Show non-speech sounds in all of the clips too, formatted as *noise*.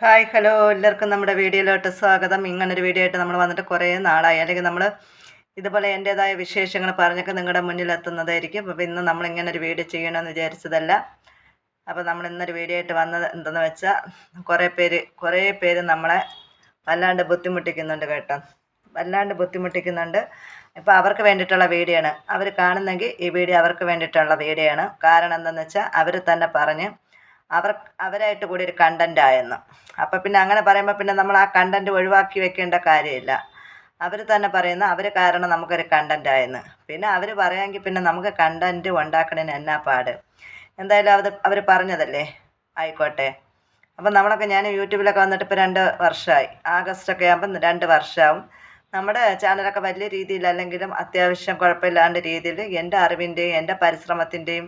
Hi hello. എല്ലാവർക്കും നമ്മുടെ വീഡിയോയിലോട്ട് സ്വാഗതം. ഇങ്ങനൊരു വീഡിയോ ആയിട്ട് നമ്മൾ വന്നിട്ട് കുറേ നാളായി. അല്ലെങ്കിൽ നമ്മൾ ഇതുപോലെ എന്റേതായ വിശേഷങ്ങൾ പറഞ്ഞൊക്കെ നിങ്ങളുടെ മുന്നിൽ എത്തുന്നതായിരിക്കും അപ്പോൾ ഇന്ന് നമ്മൾ ഇങ്ങനൊരു വീഡിയോ ചെയ്യണമെന്ന് വിചാരിച്ചതല്ല. അപ്പോൾ നമ്മൾ ഇന്നൊരു വീഡിയോ ആയിട്ട് വന്നത് എന്തെന്ന് വെച്ചാൽ കുറേ പേര് കുറേ പേര് നമ്മളെ വല്ലാണ്ട് ബുദ്ധിമുട്ടിക്കുന്നുണ്ട് കേട്ടോ. വല്ലാണ്ട് ബുദ്ധിമുട്ടിക്കുന്നുണ്ട്. ഇപ്പോൾ അവർക്ക് വേണ്ടിയിട്ടുള്ള വീഡിയോ ആണ് അവർ കാണുന്നെങ്കിൽ ഈ വീഡിയോ അവർക്ക് വേണ്ടിയിട്ടുള്ള വീഡിയോ ആണ് കാരണം എന്താണെന്ന് വെച്ചാൽ അവർ തന്നെ പറഞ്ഞ് അവർ അവരായിട്ട് കൂടി ഒരു കണ്ടന്റ് ആയെന്ന് അപ്പം പിന്നെ അങ്ങനെ പറയുമ്പോൾ പിന്നെ നമ്മൾ ആ കണ്ടന്റ് ഒഴിവാക്കി വെക്കേണ്ട കാര്യമില്ല. അവർ തന്നെ പറയുന്ന അവർ കാരണം നമുക്കൊരു കണ്ടന്റ് ആയെന്ന് പിന്നെ അവർ പറയാമെങ്കിൽ പിന്നെ നമുക്ക് കണ്ടന്റ് ഉണ്ടാക്കണതിന് എന്നാ പാട്? എന്തായാലും അത് അവർ പറഞ്ഞതല്ലേ? ആയിക്കോട്ടെ. അപ്പം നമ്മളൊക്കെ ഞാൻ യൂട്യൂബിലൊക്കെ വന്നിട്ട് ഇപ്പോൾ രണ്ട് വർഷമായി ആഗസ്റ്റൊക്കെ ആകുമ്പം രണ്ട് വർഷമാവും നമ്മുടെ ചാനലൊക്കെ വലിയ രീതിയിൽ അല്ലെങ്കിലും അത്യാവശ്യം കുഴപ്പമില്ലാണ്ട് രീതിയിൽ എന്റെ അറിവിന്റെയും എന്റെ പരിശ്രമത്തിന്റെയും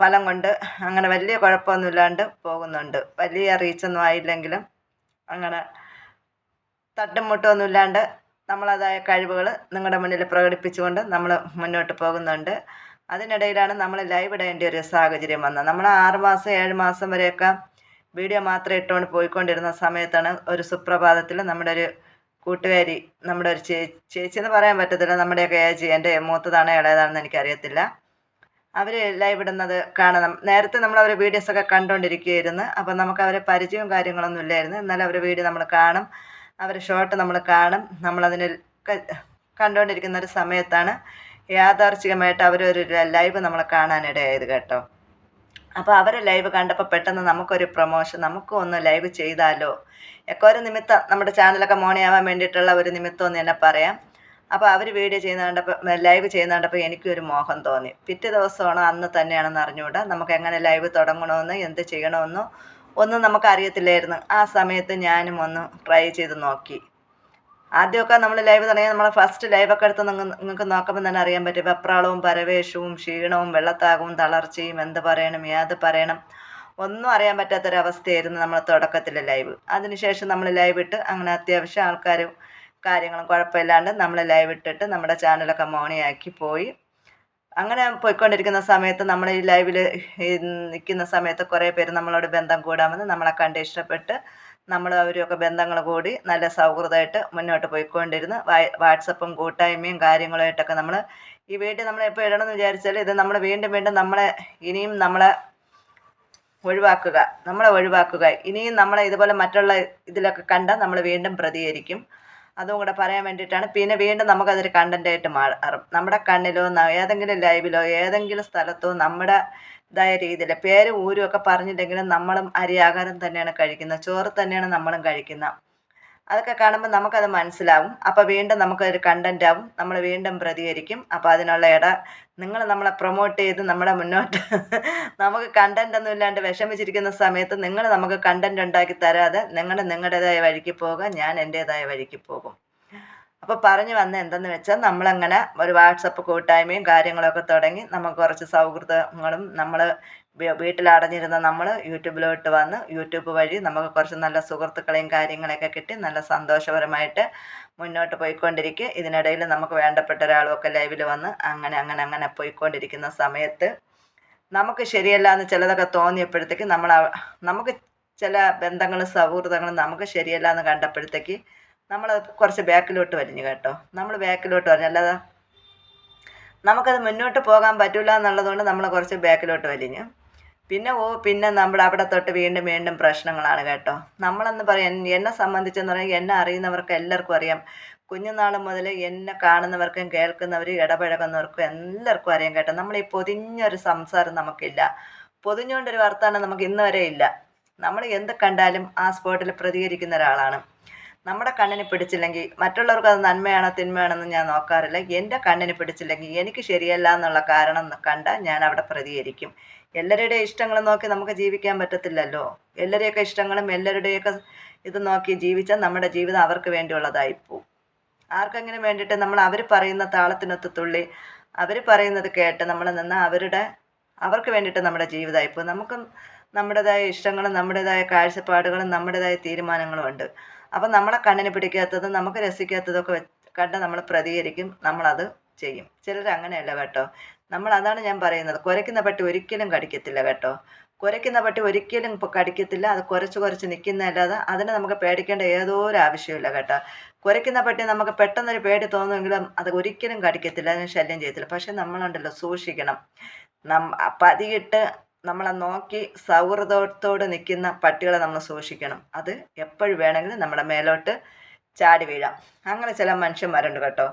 ഫലം കൊണ്ട് അങ്ങനെ വലിയ കുഴപ്പമൊന്നുമില്ലാണ്ട് പോകുന്നുണ്ട്. വലിയ റീച്ചൊന്നും ആയില്ലെങ്കിലും അങ്ങനെ തട്ടും മുട്ടൊന്നും ഇല്ലാണ്ട് നമ്മളതായ കഴിവുകൾ നിങ്ങളുടെ മുന്നിൽ പ്രകടിപ്പിച്ചുകൊണ്ട് നമ്മൾ മുന്നോട്ട് പോകുന്നുണ്ട്. അതിനിടയിലാണ് നമ്മൾ ലൈവ് ഇടേണ്ട ഒരു സാഹചര്യം വന്നത്. നമ്മൾ ആറ് മാസം ഏഴ് മാസം വരെയൊക്കെ വീഡിയോ മാത്രം ഇട്ടുകൊണ്ട് പോയിക്കൊണ്ടിരുന്ന സമയത്താണ് ഒരു സുപ്രഭാതത്തിൽ നമ്മുടെ ഒരു കൂട്ടുകാരി നമ്മുടെ ഒരു ചേച്ചി ചേച്ചി എന്ന് പറയാൻ പറ്റത്തില്ല നമ്മുടെയൊക്കെ ഏജ് എന്റെ മൂത്തതാണോ ഇളയതാണെന്ന് എനിക്കറിയത്തില്ല. അവർ ലൈവ് ഇടുന്നത് കാണണം. നേരത്തെ നമ്മൾ അവരെ വീഡിയോസൊക്കെ കണ്ടുകൊണ്ടിരിക്കുകയായിരുന്നു അപ്പം നമുക്ക് അവരെ പരിചയവും കാര്യങ്ങളൊന്നും ഇല്ലായിരുന്നു. എന്നാലും അവരെ വീഡിയോ നമ്മൾ കാണും. അവരെ ഷോട്ട് നമ്മൾ കാണും. നമ്മളതിന് കണ്ടുകൊണ്ടിരിക്കുന്ന ഒരു സമയത്താണ് യാഥാർച്ഛികമായിട്ട് അവരൊരു ലൈവ് നമ്മൾ കാണാനിടയായത് കേട്ടോ. അപ്പോൾ അവരെ ലൈവ് കണ്ടപ്പോൾ പെട്ടെന്ന് നമുക്കൊരു പ്രൊമോഷൻ നമുക്കും ഒന്ന് ലൈവ് ചെയ്താലോ? ഒക്കെ ഒരു നിമിത്തം നമ്മുടെ ചാനലൊക്കെ മോണിയാവാൻ വേണ്ടിയിട്ടുള്ള ഒരു നിമിത്തം എന്ന് തന്നെ പറയാം. അപ്പോൾ അവർ വീഡിയോ ചെയ്യുന്ന കണ്ടപ്പോൾ ലൈവ് ചെയ്യുന്ന കണ്ടപ്പോൾ എനിക്കൊരു മോഹം തോന്നി. പിറ്റേ ദിവസമാണോ അന്ന് തന്നെയാണെന്ന് അറിഞ്ഞുകൂടാ. നമുക്ക് എങ്ങനെ ലൈവ് തുടങ്ങണമെന്ന് എന്ത് ചെയ്യണമെന്നോ ഒന്നും നമുക്ക് അറിയത്തില്ലായിരുന്നു. ആ സമയത്ത് ഞാനും ഒന്ന് ട്രൈ ചെയ്ത് നോക്കി. ആദ്യമൊക്കെ നമ്മൾ ലൈവ് തുടങ്ങിയാൽ നമ്മൾ ഫസ്റ്റ് ലൈവൊക്കെ എടുത്ത് നിങ്ങൾക്ക് നോക്കുമ്പോൾ തന്നെ അറിയാൻ പറ്റും. വെപ്രാളവും പരവേഷവും ക്ഷീണവും വെള്ളത്താകവും തളർച്ചയും എന്ത് പറയണം ഏത് പറയണം ഒന്നും അറിയാൻ പറ്റാത്തൊരവസ്ഥയായിരുന്നു നമ്മൾ തുടക്കത്തിലെ ലൈവ് അതിനുശേഷം നമ്മൾ ലൈവ് ഇട്ട് അങ്ങനെ അത്യാവശ്യം ആൾക്കാരും കാര്യങ്ങളും കുഴപ്പമില്ലാണ്ട് നമ്മൾ ലൈവ് ഇട്ടിട്ട് നമ്മുടെ ചാനലൊക്കെ മോണിയാക്കി പോയി. അങ്ങനെ പോയിക്കൊണ്ടിരിക്കുന്ന സമയത്ത് നമ്മൾ ഈ ലൈവിൽ നിൽക്കുന്ന സമയത്ത് കുറേ പേര് നമ്മളോട് ബന്ധം കൂടാമെന്ന് നമ്മളെ കണ്ട് ഇഷ്ടപ്പെട്ട് നമ്മൾ അവരൊക്കെ ബന്ധങ്ങൾ കൂടി നല്ല സൗഹൃദമായിട്ട് മുന്നോട്ട് പോയിക്കൊണ്ടിരുന്ന് വാട്സപ്പും കൂട്ടായ്മയും കാര്യങ്ങളുമായിട്ടൊക്കെ നമ്മൾ ഈ വീട്ടിൽ നമ്മൾ എപ്പോൾ ഇടണമെന്ന് വിചാരിച്ചാൽ ഇത് നമ്മൾ വീണ്ടും വീണ്ടും നമ്മളെ ഇനിയും നമ്മളെ ഒഴിവാക്കുക നമ്മളെ ഒഴിവാക്കുക. ഇനിയും നമ്മളെ ഇതുപോലെ മറ്റുള്ള ഇതിലൊക്കെ കണ്ടാൽ നമ്മൾ വീണ്ടും പ്രതികരിക്കും. അതും കൂടെ പറയാൻ വേണ്ടിയിട്ടാണ്. പിന്നെ വീണ്ടും നമുക്കതൊരു കണ്ടന്റായിട്ട് മാറും നമ്മുടെ കണ്ണിലോ ഏതെങ്കിലും ലൈവിലോ ഏതെങ്കിലും സ്ഥലത്തോ നമ്മുടെ ഇതായ രീതിയിൽ പേരും ഊരും ഒക്കെ പറഞ്ഞില്ലെങ്കിലും നമ്മളും അരി ആഹാരം തന്നെയാണ് കഴിക്കുന്നത്. ചോറ് തന്നെയാണ് നമ്മളും കഴിക്കുന്നത്. അതൊക്കെ കാണുമ്പോൾ നമുക്കത് മനസ്സിലാവും. അപ്പോൾ വീണ്ടും നമുക്കൊരു കണ്ടന്റ് ആവും. നമ്മൾ വീണ്ടും പ്രതികരിക്കും. അപ്പോൾ അതിനുള്ള ഇട നിങ്ങൾ നമ്മളെ പ്രൊമോട്ട് ചെയ്ത് നമ്മളെ മുന്നോട്ട് *laughs* നമുക്ക് കണ്ടന്റ് ഒന്നും ഇല്ലാണ്ട് വിഷമിച്ചിരിക്കുന്ന സമയത്ത് നിങ്ങൾ നമുക്ക് കണ്ടന്റ് ഉണ്ടാക്കി തരാതെ നിങ്ങൾ നിങ്ങളുടേതായ വഴിക്ക് പോകുക ഞാൻ എന്റേതായ വഴിക്ക് പോകും. അപ്പോൾ പറഞ്ഞു വന്ന എന്തെന്ന് വെച്ചാൽ നമ്മളങ്ങനെ ഒരു വാട്സപ്പ് കൂട്ടായ്മയും കാര്യങ്ങളൊക്കെ തുടങ്ങി നമുക്ക് കുറച്ച് സൗഹൃദങ്ങളും നമ്മൾ വീട്ടിലടഞ്ഞിരുന്ന നമ്മൾ യൂട്യൂബിലോട്ട് വന്ന് യൂട്യൂബ് വഴി നമുക്ക് കുറച്ച് നല്ല സുഹൃത്തുക്കളെയും കാര്യങ്ങളൊക്കെ കിട്ടി നല്ല സന്തോഷപരമായിട്ട് മുന്നോട്ട് പോയിക്കൊണ്ടിരിക്കുക ഇതിനിടയിൽ നമുക്ക് വേണ്ടപ്പെട്ട ഒരാളുമൊക്കെ ലൈവിൽ വന്ന് അങ്ങനെ അങ്ങനെ അങ്ങനെ പോയിക്കൊണ്ടിരിക്കുന്ന സമയത്ത് നമുക്ക് ശരിയല്ല എന്ന് ചിലതൊക്കെ തോന്നിയപ്പോഴത്തേക്ക് നമ്മൾ നമുക്ക് ചില ബന്ധങ്ങളും സൗഹൃദങ്ങളും നമുക്ക് ശരിയല്ല എന്ന് കണ്ടപ്പോഴത്തേക്ക് നമ്മൾ കുറച്ച് ബാക്കിലോട്ട് വലിഞ്ഞു കേട്ടോ. നമ്മൾ ബാക്കിലോട്ട് വലിഞ്ഞു അല്ലാതെ നമുക്കത് മുന്നോട്ട് പോകാൻ പറ്റില്ല എന്നുള്ളതുകൊണ്ട് നമ്മൾ കുറച്ച് ബാക്കിലോട്ട് വലിഞ്ഞു പിന്നെ ഓ പിന്നെ നമ്മൾ അവിടെ തൊട്ട് വീണ്ടും വീണ്ടും പ്രശ്നങ്ങളാണ് കേട്ടോ. നമ്മളെന്ന് പറയാൻ എന്നെ സംബന്ധിച്ചെന്ന് പറയാൻ എന്നെ അറിയുന്നവർക്ക് എല്ലാവർക്കും അറിയാം. കുഞ്ഞുനാൾ മുതൽ എന്നെ കാണുന്നവർക്കും കേൾക്കുന്നവരും ഇടപഴകുന്നവർക്കും എല്ലാവർക്കും അറിയാം കേട്ടോ. നമ്മൾ ഈ പൊതിഞ്ഞൊരു സംസാരം നമുക്കില്ല. പൊതിഞ്ഞുകൊണ്ടൊരു വർത്തമാനം നമുക്ക് ഇന്ന് വരെ ഇല്ല. നമ്മൾ എന്ത് കണ്ടാലും ആ സ്പോട്ടിൽ പ്രതികരിക്കുന്ന ഒരാളാണ്. നമ്മുടെ കണ്ണിന് പിടിച്ചില്ലെങ്കിൽ മറ്റുള്ളവർക്ക് അത് നന്മയാണോ തിന്മയാണോ എന്ന് ഞാൻ നോക്കാറില്ല. എന്റെ കണ്ണിന് പിടിച്ചില്ലെങ്കിൽ എനിക്ക് ശരിയല്ല എന്നുള്ള കാരണം കണ്ട ഞാൻ അവിടെ പ്രതികരിക്കും. എല്ലാവരുടെയും ഇഷ്ടങ്ങൾ നോക്കി നമുക്ക് ജീവിക്കാൻ പറ്റത്തില്ലല്ലോ. എല്ലാവരെയൊക്കെ ഇഷ്ടങ്ങളും എല്ലാവരുടെയൊക്കെ ഇത് നോക്കി ജീവിച്ചാൽ നമ്മുടെ ജീവിതം അവർക്ക് വേണ്ടിയുള്ളതായി പോവും. ആർക്കെങ്കിലും വേണ്ടിയിട്ട് നമ്മൾ അവർ പറയുന്ന താളത്തിനൊത്ത് തുള്ളി അവർ പറയുന്നത് കേട്ട് നമ്മൾ നിന്ന് അവരുടെ അവർക്ക് വേണ്ടിയിട്ട് നമ്മുടെ ജീവിതമായി പോകും നമുക്കും നമ്മുടേതായ ഇഷ്ടങ്ങളും നമ്മുടേതായ കാഴ്ചപ്പാടുകളും നമ്മുടേതായ തീരുമാനങ്ങളും ഉണ്ട്. അപ്പം നമ്മളെ കണ്ണിന് പിടിക്കാത്തത് നമുക്ക് രസിക്കാത്തതൊക്കെ കണ്ട് നമ്മൾ പ്രതികരിക്കും നമ്മളത് ചെയ്യും. ചിലർ അങ്ങനെയല്ല കേട്ടോ. നമ്മൾ അതാണ് ഞാൻ പറയുന്നത്. കുരയ്ക്കുന്ന പട്ടി ഒരിക്കലും കടിക്കത്തില്ല കേട്ടോ. കുരയ്ക്കുന്ന പട്ടി ഒരിക്കലും കടിക്കത്തില്ല. അത് കുറച്ച് കുറച്ച് നിൽക്കുന്നതല്ലാതെ അതിനെ നമുക്ക് പേടിക്കേണ്ട ഏതോ ഒരു ആവശ്യമില്ല കേട്ടോ. കുരയ്ക്കുന്ന പട്ടി നമുക്ക് പെട്ടെന്നൊരു പേടി തോന്നുമെങ്കിലും അത് ഒരിക്കലും കടിക്കത്തില്ല. അതിന് ശല്യം ചെയ്യത്തില്ല. പക്ഷെ നമ്മളുണ്ടല്ലോ സൂക്ഷിക്കണം. നം പതിയിട്ട് നമ്മളെ നോക്കി സൗഹൃദത്തോട് നിൽക്കുന്ന പട്ടികളെ നമ്മൾ സൂക്ഷിക്കണം. അത് എപ്പോഴും വേണമെങ്കിലും നമ്മുടെ മേലോട്ട് ചാടി വീഴാം. അങ്ങനെ ചില മനുഷ്യന്മാരുണ്ട് കേട്ടോ.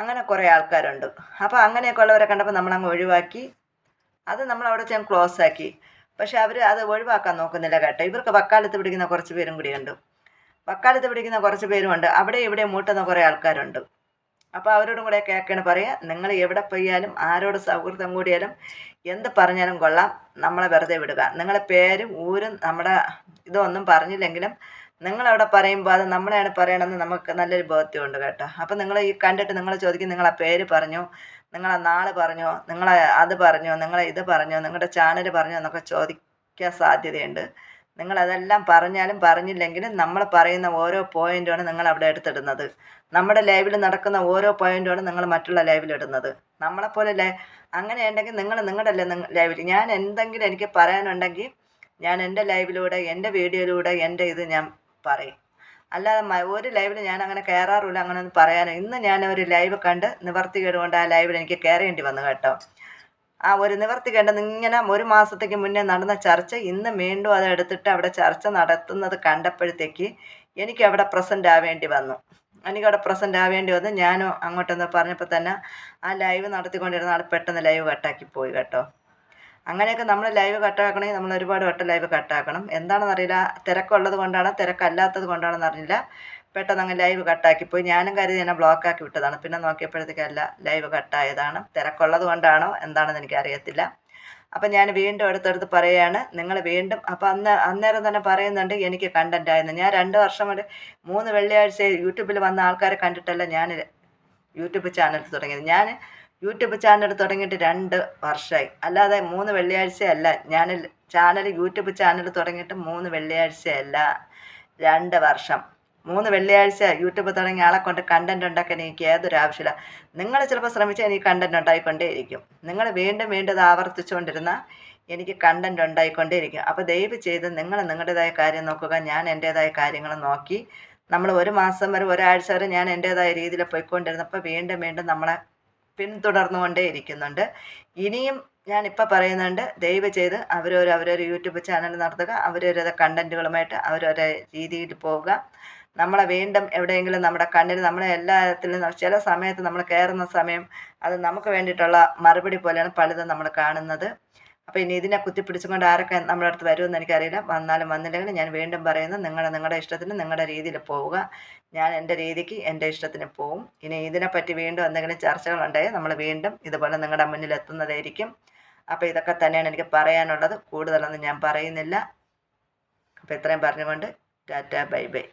അങ്ങനെ കുറേ ആൾക്കാരുണ്ട്. അപ്പോൾ അങ്ങനെയൊക്കെ ഉള്ളവരെ കണ്ടപ്പോൾ നമ്മളങ്ങ് ഒഴിവാക്കി. അത് നമ്മൾ അവിടെ ചെയ്യാൻ ക്ലോസ് ആക്കി. പക്ഷെ അവർ അത് ഒഴിവാക്കാൻ നോക്കുന്നില്ല കേട്ടോ. ഇവർക്ക് വക്കാലത്ത് പിടിക്കുന്ന കുറച്ച് പേരും കൂടിയുണ്ട് വക്കാലത്ത് പിടിക്കുന്ന കുറച്ച് പേരുമുണ്ട് അവിടെ ഇവിടെ മൂട്ടുന്ന കുറേ ആൾക്കാരുണ്ട്. അപ്പോൾ അവരോടും കൂടെ കേൾക്കണ പറയുക നിങ്ങൾ എവിടെ പോയാലും ആരോട് സൗഹൃദം കൂടിയാലും എന്ത് പറഞ്ഞാലും കൊള്ളാം. നമ്മളെ വെറുതെ വിടുക. നിങ്ങളെ പേരും ഊരും നമ്മുടെ ഇതൊന്നും പറഞ്ഞില്ലെങ്കിലും നിങ്ങളവിടെ പറയുമ്പോൾ അത് നമ്മളെയാണ് പറയണമെന്ന് നമുക്ക് നല്ലൊരു ബോധ്യമുണ്ട് കേട്ടോ. അപ്പം നിങ്ങൾ ഈ കണ്ടിട്ട് നിങ്ങൾ ചോദിക്കും നിങ്ങളെ പേര് പറഞ്ഞു നിങ്ങളെ നാൾ പറഞ്ഞു നിങ്ങളെ അത് പറഞ്ഞു നിങ്ങളെ ഇത് പറഞ്ഞു നിങ്ങളുടെ ചാനൽ പറഞ്ഞു എന്നൊക്കെ ചോദിക്കാൻ സാധ്യതയുണ്ട്. നിങ്ങളതെല്ലാം പറഞ്ഞാലും പറഞ്ഞില്ലെങ്കിലും നമ്മൾ പറയുന്ന ഓരോ പോയിന്റാണ് നിങ്ങൾ അവിടെ എടുത്തിടുന്നത്. നമ്മുടെ ലൈവിൽ നടക്കുന്ന ഓരോ പോയിന്റാണ് നിങ്ങൾ മറ്റുള്ള ലൈവിൽ ഇടുന്നത്. നമ്മളെപ്പോലെ ലൈ അങ്ങനെ ഉണ്ടെങ്കിൽ നിങ്ങൾ നിങ്ങളുടെ ലൈവിൽ. ഞാൻ എന്തെങ്കിലും എനിക്ക് പറയാനുണ്ടെങ്കിൽ ഞാൻ എന്റെ ലൈവിലൂടെ എന്റെ വീഡിയോയിലൂടെ എന്റെ ഇത് ഞാൻ പറയും. അല്ലാതെ ഒരു ലൈവിൽ ഞാൻ അങ്ങനെ കയറാറില്ല അങ്ങനെ ഒന്നും പറയാനോ. ഇന്ന് ഞാൻ ഒരു ലൈവ് കണ്ട് നിവർത്തി കൊണ്ട് ആ ലൈവിൽ എനിക്ക് കയറേണ്ടി വന്നു കേട്ടോ. ആ ഒരു നിവർത്തി ഇങ്ങനെ ഒരു മാസത്തേക്ക് മുന്നേ നടന്ന ചർച്ച ഇന്ന് വീണ്ടും അത് എടുത്തിട്ട് അവിടെ ചർച്ച നടത്തുന്നത് കണ്ടപ്പോഴത്തേക്ക് എനിക്ക് അവിടെ പ്രസന്റ് ആവേണ്ടി വന്നു. എനിക്കവിടെ പ്രസന്റ് ആവേണ്ടി വന്നു. ഞാനും അങ്ങോട്ടൊന്ന് പറഞ്ഞപ്പോൾ തന്നെ ആ ലൈവ് നടത്തിക്കൊണ്ടിരുന്ന ആൾ പെട്ടെന്ന് ലൈവ് കട്ടാക്കി പോയി കേട്ടോ. അങ്ങനെയൊക്കെ നമ്മൾ ലൈവ് കട്ടാക്കണമെങ്കിൽ നമ്മൾ ഒരുപാട് വട്ടം ലൈവ് കട്ടാക്കണം എന്താണെന്നറിയില്ല. തിരക്കുള്ളത് കൊണ്ടാണോ? തിരക്കല്ലാത്തത് കൊണ്ടാണെന്ന് അറിയില്ല പെട്ടെന്ന് അങ്ങ് ലൈവ് കട്ടാക്കിപ്പോയി ഞാനും കരുതി എന്നെ ബ്ലോക്ക് ആക്കി വിട്ടതാണ്. പിന്നെ നോക്കിയപ്പോഴത്തേക്കല്ല ലൈവ് കട്ടായതാണ് തിരക്കുള്ളത് കൊണ്ടാണോ എന്താണെന്ന് എനിക്കറിയത്തില്ല. അപ്പം ഞാൻ വീണ്ടും അടുത്തടുത്ത് പറയുകയാണ് നിങ്ങൾ വീണ്ടും അപ്പം അന്ന് അന്നേരം തന്നെ പറയുന്നുണ്ട് എനിക്ക് കണ്ടന്റ് ആയിരുന്നു ഞാൻ രണ്ട് വർഷം കൊണ്ട് മൂന്ന് വെള്ളിയാഴ്ച യൂട്യൂബിൽ വന്ന ആൾക്കാരെ കണ്ടിട്ടല്ല ഞാൻ യൂട്യൂബ് ചാനൽ തുടങ്ങിയത്. ഞാൻ യൂട്യൂബ് ചാനൽ തുടങ്ങിയിട്ട് രണ്ട് വർഷമായി അല്ലാതെ മൂന്ന് വെള്ളിയാഴ്ചയല്ല ഞാൻ ചാനൽ യൂട്യൂബ് ചാനൽ തുടങ്ങിയിട്ട് മൂന്ന് വെള്ളിയാഴ്ചയല്ല രണ്ട് വർഷം. മൂന്ന് വെള്ളിയാഴ്ച യൂട്യൂബ് തുടങ്ങി ആളെ കൊണ്ട് കണ്ടന്റ് ഉണ്ടാക്കാൻ എനിക്ക് ഏതൊരു ആവശ്യമില്ല. നിങ്ങൾ ചിലപ്പോൾ ശ്രമിച്ചാൽ എനിക്ക് കണ്ടന്റ് ഉണ്ടായിക്കൊണ്ടേയിരിക്കും. നിങ്ങൾ വീണ്ടും വീണ്ടും ഇത് ആവർത്തിച്ചുകൊണ്ടിരുന്ന എനിക്ക് കണ്ടന്റ് ഉണ്ടായിക്കൊണ്ടേയിരിക്കും. അപ്പോൾ ദയവ് ചെയ്ത് നിങ്ങൾ നിങ്ങളുടേതായ കാര്യം നോക്കുക. ഞാൻ എന്റേതായ കാര്യങ്ങൾ നോക്കി. നമ്മൾ ഒരു മാസം വരെ ഒരാഴ്ച വരെ ഞാൻ എന്റേതായ രീതിയിൽ പോയിക്കൊണ്ടിരുന്നപ്പോൾ വീണ്ടും വീണ്ടും നമ്മളെ പിന്തുടർന്നുകൊണ്ടേ ഇരിക്കുന്നുണ്ട് ഇനിയും ഞാൻ ഇപ്പോൾ പറയുന്നുണ്ട് ദയവ് ചെയ്ത് അവരൊരു അവരൊരു യൂട്യൂബ് ചാനൽ നടത്തുക. അവരൊരു കണ്ടന്റുകളുമായിട്ട് അവരൊരു രീതിയിൽ പോവുക. നമ്മളെ വീണ്ടും എവിടെയെങ്കിലും നമ്മുടെ കണ്ണിൽ നമ്മളെ എല്ലാത്തിലും ചില സമയത്ത് നമ്മൾ കയറുന്ന സമയം അത് നമുക്ക് വേണ്ടിയിട്ടുള്ള മറുപടി പോലെയാണ് പലതും നമ്മൾ കാണുന്നത്. അപ്പോൾ ഇനി ഇതിനെ കുത്തിപ്പിടിച്ചുകൊണ്ട് ആരൊക്കെ നമ്മുടെ അടുത്ത് വരുമെന്ന് എനിക്കറിയില്ല. വന്നാലും വന്നില്ലെങ്കിലും ഞാൻ വീണ്ടും പറയുന്നു നിങ്ങളുടെ നിങ്ങളുടെ ഇഷ്ടത്തിന് നിങ്ങളുടെ രീതിയിൽ പോവുക. ഞാൻ എന്റെ രീതിക്ക് എന്റെ ഇഷ്ടത്തിന് പോവും. ഇനി ഇതിനെപ്പറ്റി വീണ്ടും എന്തെങ്കിലും ചർച്ചകളുണ്ടായാൽ നമ്മൾ വീണ്ടും ഇതുപോലെ നിങ്ങളുടെ മുന്നിൽ എത്തുന്നതായിരിക്കും. അപ്പോൾ ഇതൊക്കെ തന്നെയാണ് എനിക്ക് പറയാനുള്ളത്. കൂടുതലൊന്നും ഞാൻ പറയുന്നില്ല. അപ്പോൾ ഇത്രയും പറഞ്ഞുകൊണ്ട് ടാറ്റ ബൈ ബൈ.